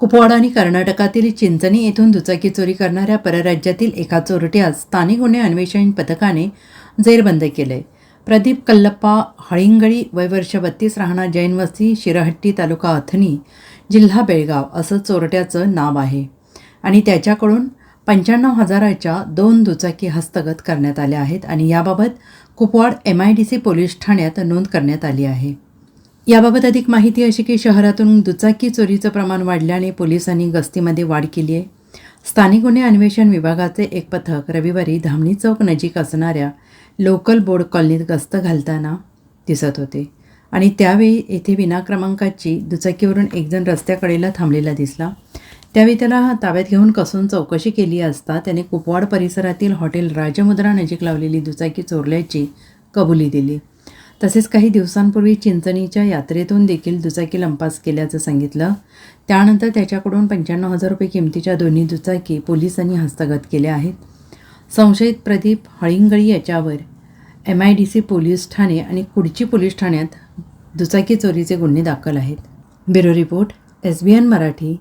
कुपवाड आणि कर्नाटकातील चिंचणी येथून दुचाकी चोरी करणाऱ्या परराज्यातील एका चोरट्यास स्थानिक गुन्हे अन्वेषण पथकाने जेरबंद केले. प्रदीप कल्लप्पा हळिंगळी वयवर्ष बत्तीस राहणार जैनवस्ती शिरहट्टी तालुका अथनी जिल्हा बेळगाव असं चोरट्याचं नाव आहे. आणि त्याच्याकडून पंच्याण्णव हजाराच्या दोन दुचाकी हस्तगत करण्यात आल्या आहेत आणि याबाबत Kupwad M I D C police ठाण्यात नोंद करण्यात आली आहे. याबाबत अधिक माहिती अशी की शहरातून दुचाकी चोरीचं प्रमाण वाढल्याने पोलिसांनी गस्तीमध्ये वाढ केली आहे. स्थानिक गुन्हे अन्वेषण विभागाचे एक पथक रविवारी धामणी चौक नजीक असणाऱ्या लोकल बोर्ड कॉलनीत गस्त घालताना दिसत होते आणि त्यावेळी येथे विनाक्रमांकाची दुचाकीवरून एकजण रस्त्याकडेला थांबलेला दिसला. त्यावेळी त्याला ताब्यात घेऊन कसून चौकशी केली असता त्याने कुपवाड परिसरातील हॉटेल राजमुद्रा नजीक लावलेली दुचाकी चोरल्याची कबुली दिली. तसेच काही दिवसांपूर्वी चिंचणीच्या यात्रेतून देखील दुचाकी लंपास केल्याचं सांगितलं. त्यानंतर त्याच्याकडून पंच्याण्णव हजार रुपये किमतीच्या दोन्ही दुचाकी पोलिसांनी हस्तगत केल्या आहेत. संशयित प्रदीप हळिंगळी याच्यावर M I D C police Thane आणि कुडची पोलीस ठाण्यात दुचाकी चोरीचे गुन्हे दाखल आहेत. Bureau report S B N Marathi.